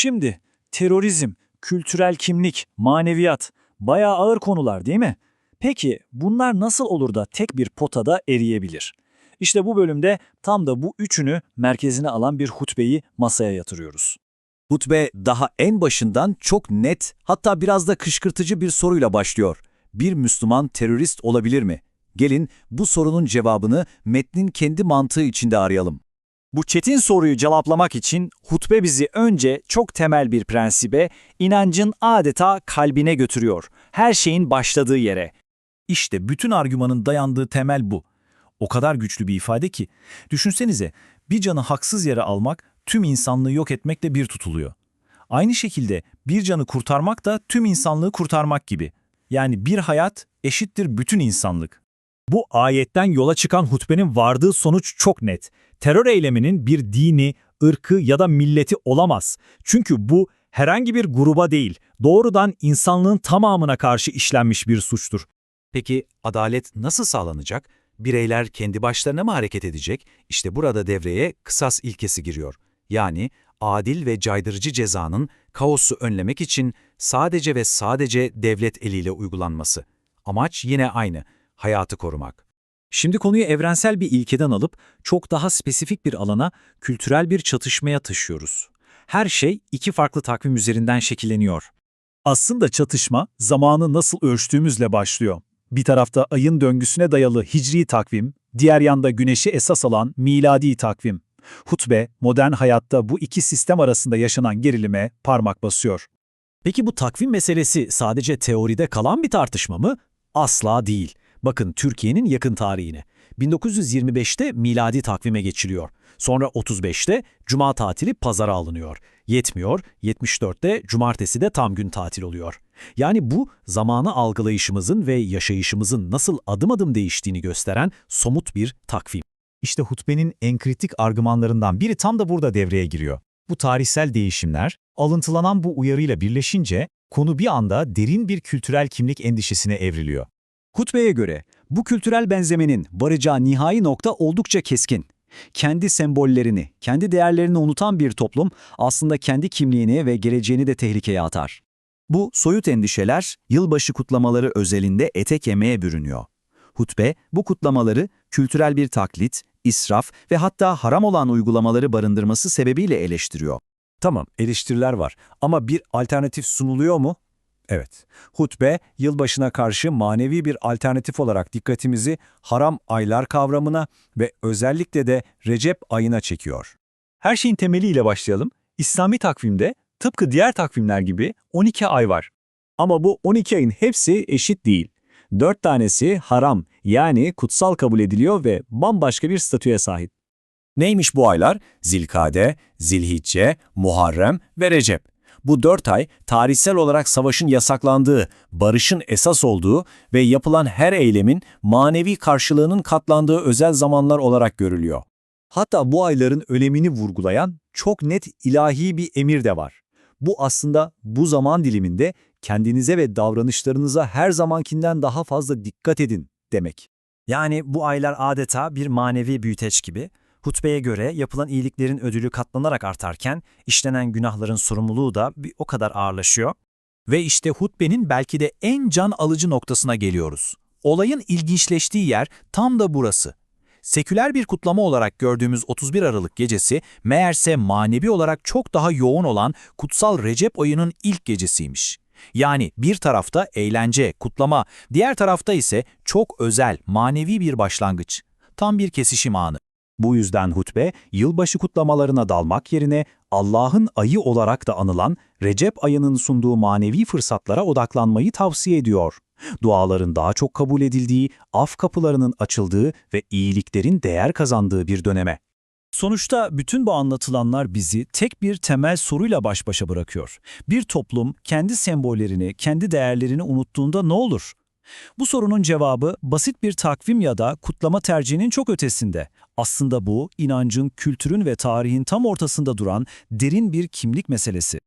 Şimdi terörizm, kültürel kimlik, maneviyat bayağı ağır konular değil mi? Peki bunlar nasıl olur da tek bir potada eriyebilir? İşte bu bölümde tam da bu üçünü merkezine alan bir hutbeyi masaya yatırıyoruz. Hutbe daha en başından çok net, hatta biraz da kışkırtıcı bir soruyla başlıyor. Bir Müslüman terörist olabilir mi? Gelin bu sorunun cevabını metnin kendi mantığı içinde arayalım. Bu çetin soruyu cevaplamak için hutbe bizi önce çok temel bir prensibe, inancın adeta kalbine götürüyor. Her şeyin başladığı yere. İşte bütün argümanın dayandığı temel bu. O kadar güçlü bir ifade ki, düşünsenize bir canı haksız yere almak tüm insanlığı yok etmekle bir tutuluyor. Aynı şekilde bir canı kurtarmak da tüm insanlığı kurtarmak gibi. Yani bir hayat eşittir bütün insanlık. Bu ayetten yola çıkan hutbenin vardığı sonuç çok net. Terör eyleminin bir dini, ırkı ya da milleti olamaz. Çünkü bu herhangi bir gruba değil, doğrudan insanlığın tamamına karşı işlenmiş bir suçtur. Peki adalet nasıl sağlanacak? Bireyler kendi başlarına mı hareket edecek? İşte burada devreye kısas ilkesi giriyor. Yani adil ve caydırıcı cezanın kaosu önlemek için sadece ve sadece devlet eliyle uygulanması. Amaç yine aynı, hayatı korumak. Şimdi konuyu evrensel bir ilkeden alıp çok daha spesifik bir alana, kültürel bir çatışmaya taşıyoruz. Her şey iki farklı takvim üzerinden şekilleniyor. Aslında çatışma zamanı nasıl ölçtüğümüzle başlıyor. Bir tarafta ayın döngüsüne dayalı hicri takvim, diğer yanda güneşi esas alan miladi takvim. Hutbe, modern hayatta bu iki sistem arasında yaşanan gerilime parmak basıyor. Peki bu takvim meselesi sadece teoride kalan bir tartışma mı? Asla değil. Bakın Türkiye'nin yakın tarihine. 1925'te miladi takvime geçiliyor. Sonra 35'te cuma tatili pazara alınıyor. Yetmiyor, 74'te cumartesi de tam gün tatil oluyor. Yani bu zamanı algılayışımızın ve yaşayışımızın nasıl adım adım değiştiğini gösteren somut bir takvim. İşte hutbenin en kritik argümanlarından biri tam da burada devreye giriyor. Bu tarihsel değişimler, alıntılanan bu uyarıyla birleşince konu bir anda derin bir kültürel kimlik endişesine evriliyor. Hutbeye göre bu kültürel benzemenin varacağı nihai nokta oldukça keskin. Kendi sembollerini, kendi değerlerini unutan bir toplum aslında kendi kimliğini ve geleceğini de tehlikeye atar. Bu soyut endişeler yılbaşı kutlamaları özelinde ete kemiğe bürünüyor. Hutbe bu kutlamaları kültürel bir taklit, israf ve hatta haram olan uygulamaları barındırması sebebiyle eleştiriyor. Tamam, eleştiriler var ama bir alternatif sunuluyor mu? Evet. Hutbe, yılbaşına karşı manevi bir alternatif olarak dikkatimizi haram aylar kavramına ve özellikle de Recep ayına çekiyor. Her şeyin temeliyle başlayalım. İslami takvimde tıpkı diğer takvimler gibi 12 ay var. Ama bu 12 ayın hepsi eşit değil. 4 tanesi haram yani kutsal kabul ediliyor ve bambaşka bir statüye sahip. Neymiş bu aylar? Zilkade, Zilhicce, Muharrem ve Recep. Bu dört ay tarihsel olarak savaşın yasaklandığı, barışın esas olduğu ve yapılan her eylemin manevi karşılığının katlandığı özel zamanlar olarak görülüyor. Hatta bu ayların önemini vurgulayan çok net ilahi bir emir de var. Bu aslında bu zaman diliminde kendinize ve davranışlarınıza her zamankinden daha fazla dikkat edin demek. Yani bu aylar adeta bir manevi büyüteç gibi, hutbeye göre yapılan iyiliklerin ödülü katlanarak artarken işlenen günahların sorumluluğu da bir o kadar ağırlaşıyor. Ve işte hutbenin belki de en can alıcı noktasına geliyoruz. Olayın ilginçleştiği yer tam da burası. Seküler bir kutlama olarak gördüğümüz 31 Aralık gecesi meğerse manevi olarak çok daha yoğun olan kutsal Recep ayının ilk gecesiymiş. Yani bir tarafta eğlence, kutlama, diğer tarafta ise çok özel, manevi bir başlangıç. Tam bir kesişim anı. Bu yüzden hutbe, yılbaşı kutlamalarına dalmak yerine Allah'ın ayı olarak da anılan Recep ayının sunduğu manevi fırsatlara odaklanmayı tavsiye ediyor. Duaların daha çok kabul edildiği, af kapılarının açıldığı ve iyiliklerin değer kazandığı bir döneme. Sonuçta bütün bu anlatılanlar bizi tek bir temel soruyla baş başa bırakıyor. Bir toplum kendi sembollerini, kendi değerlerini unuttuğunda ne olur? Bu sorunun cevabı basit bir takvim ya da kutlama tercihinin çok ötesinde. Aslında bu, inancın, kültürün ve tarihin tam ortasında duran derin bir kimlik meselesi.